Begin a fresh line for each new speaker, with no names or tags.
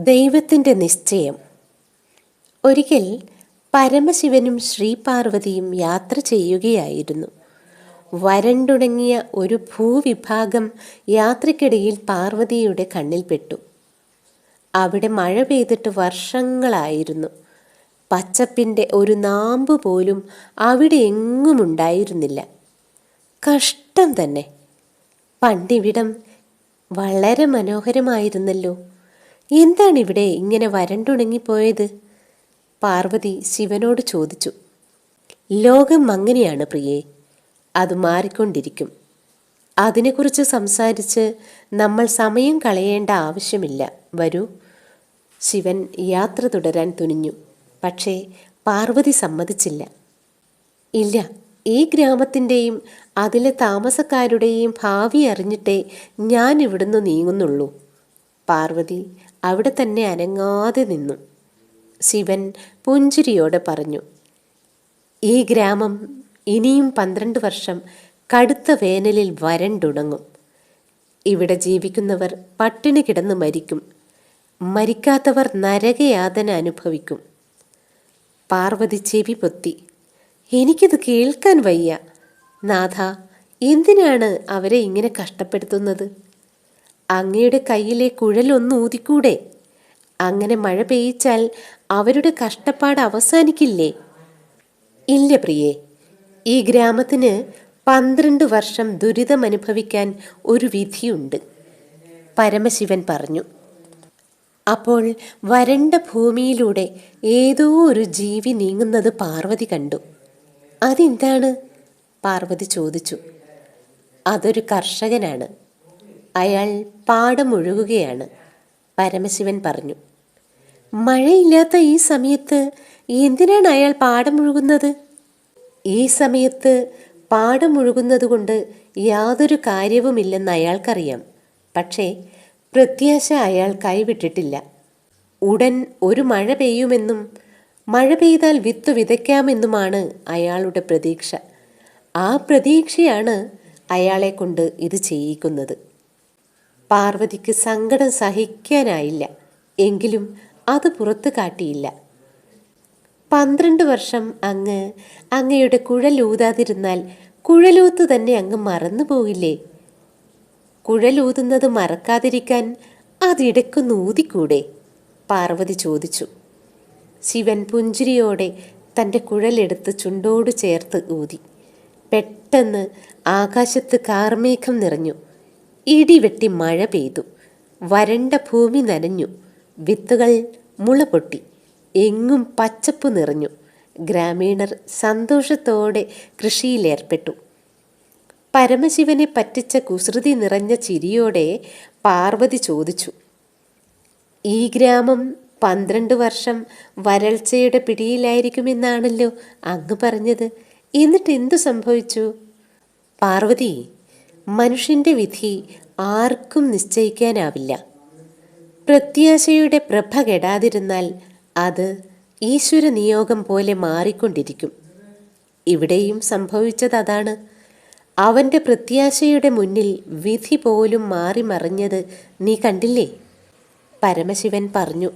ദൈവത്തിന്റെ നിശ്ചയം. ഒരിക്കൽ പരമശിവനും ശ്രീപാർവതിയും യാത്ര ചെയ്യുകയായിരുന്നു. വരണ്ടുണങ്ങിയ ഒരു ഭൂവിഭാഗം യാത്രക്കിടയിൽ പാർവതിയുടെ കണ്ണിൽപ്പെട്ടു അവിടെ മഴ പെയ്തിട്ട് വർഷങ്ങളായിരുന്നു. പച്ചപ്പിന്റെ ഒരു നാമ്പ് പോലും അവിടെ എങ്ങും ഉണ്ടായിരുന്നില്ല. കഷ്ടം തന്നെ. പണ്ടിവിടം വളരെ മനോഹരമായിരുന്നല്ലോ. എന്താണിവിടെ ഇങ്ങനെ വരണ്ടുണങ്ങിപ്പോയത് പാർവതി ശിവനോട് ചോദിച്ചു. ലോകം അങ്ങനെയാണ് പ്രിയെ. അത് മാറിക്കൊണ്ടിരിക്കും. അതിനെക്കുറിച്ച് സംസാരിച്ച് നമ്മൾ സമയം കളയേണ്ട ആവശ്യമില്ല. വരൂ. ശിവൻ യാത്ര തുടരാൻ തുനിഞ്ഞു. പക്ഷേ പാർവതി സമ്മതിച്ചില്ല. ഇല്ല ഈ ഗ്രാമത്തിന്റെയും അതിലെ താമസക്കാരുടെയും ഭാവി അറിഞ്ഞിട്ടേ ഞാൻ ഇവിടുന്ന് നീങ്ങുന്നുള്ളൂ. പാർവതി അവിടെ തന്നെ അനങ്ങാതെ നിന്നു. ശിവൻ പുഞ്ചിരിയോടെ പറഞ്ഞു ഈ ഗ്രാമം ഇനിയും പന്ത്രണ്ട് വർഷം കടുത്ത വേനലിൽ വരണ്ടുണങ്ങും ഇവിടെ ജീവിക്കുന്നവർ പട്ടിണി കിടന്ന് മരിക്കും. മരിക്കാത്തവർ നരകയാതന അനുഭവിക്കും. പാർവതി ചെവി പൊത്തി എനിക്കിത് കേൾക്കാൻ വയ്യ. നാഥ എന്തിനാണ് അവരെ ഇങ്ങനെ കഷ്ടപ്പെടുത്തുന്നത്? അങ്ങയുടെ കയ്യിലെ കുഴലൊന്ന് ഊതിക്കൂടെ? അങ്ങനെ മഴ പെയ്യിച്ചാൽ അവരുടെ കഷ്ടപ്പാട് അവസാനിക്കില്ലേ? ഇല്ല പ്രിയേ ഈ ഗ്രാമത്തിന് പന്ത്രണ്ട് വർഷം ദുരിതമനുഭവിക്കാൻ ഒരു വിധിയുണ്ട്. പരമശിവൻ പറഞ്ഞു. അപ്പോൾ വരണ്ട ഭൂമിയിലൂടെ ഏതോ ഒരു ജീവി നീങ്ങുന്നത് പാർവതി കണ്ടു. അതെന്താണ്? പാർവതി ചോദിച്ചു. അതൊരു കർഷകനാണ്. അയാൾ പാടമൊഴുകുകയാണ് പരമശിവൻ പറഞ്ഞു മഴയില്ലാത്ത ഈ സമയത്ത് എന്തിനാണ് അയാൾ പാടമൊഴുകുന്നത് ഈ സമയത്ത് പാടമൊഴുകുന്നത് കൊണ്ട് യാതൊരു കാര്യവുമില്ലെന്ന് അയാൾക്കറിയാം. പക്ഷേ പ്രത്യാശ അയാൾ കൈവിട്ടിട്ടില്ല. ഉടൻ ഒരു മഴ പെയ്യുമെന്നും മഴ പെയ്താൽ വിത്ത് വിതയ്ക്കാമെന്നുമാണ് അയാളുടെ പ്രതീക്ഷ. ആ പ്രതീക്ഷയാണ് അയാളെ കൊണ്ട് ഇത് ചെയ്യിക്കുന്നത്. പാർവതിക്ക് സങ്കടം സഹിക്കാനായില്ല. എങ്കിലും അത് പുറത്തു കാട്ടിയില്ല. പന്ത്രണ്ട് വർഷം അങ്ങ് അങ്ങയുടെ കുഴലൂതാതിരുന്നാൽ കുഴലൂത്ത് തന്നെ അങ്ങ് മറന്നു പോകില്ലേ? കുഴലൂതുന്നത് മറക്കാതിരിക്കാൻ അതിടക്ക് ഊതിക്കൂടെ? പാർവതി ചോദിച്ചു. ശിവൻ പുഞ്ചിരിയോടെ തന്റെ കുഴലെടുത്ത് ചുണ്ടോട് ചേർത്ത് ഊതി. പെട്ടെന്ന് ആകാശത്ത് കാർമേഘം നിറഞ്ഞു. ഇടിവെട്ടി മഴ പെയ്തു. വരണ്ട ഭൂമി നനഞ്ഞു. വിത്തുകൾ മുള പൊട്ടി എങ്ങും പച്ചപ്പ് നിറഞ്ഞു. ഗ്രാമീണർ സന്തോഷത്തോടെ കൃഷിയിലേർപ്പെട്ടു. പരമശിവനെ പറ്റിച്ച കുസൃതി നിറഞ്ഞ ചിരിയോടെ പാർവതി ചോദിച്ചു ഈ ഗ്രാമം പന്ത്രണ്ട് വർഷം വരൾച്ചയുടെ പിടിയിലായിരിക്കുമെന്നാണല്ലോ അങ്ങ് പറഞ്ഞത്. എന്നിട്ട് എന്തു സംഭവിച്ചു? പാർവതി മനുഷ്യന്റെ വിധി ആർക്കും നിശ്ചയിക്കാനാവില്ല. പ്രത്യാശയുടെ പ്രഭ കെടാതിരുന്നാൽ അത് ഈശ്വര നിയോഗം പോലെ മാറിക്കൊണ്ടിരിക്കും. ഇവിടെയും സംഭവിച്ചത് അതാണ്. അവന്റെ പ്രത്യാശയുടെ മുന്നിൽ വിധി പോലും മാറി മറിഞ്ഞത് നീ കണ്ടില്ലേ? പരമശിവൻ പറഞ്ഞു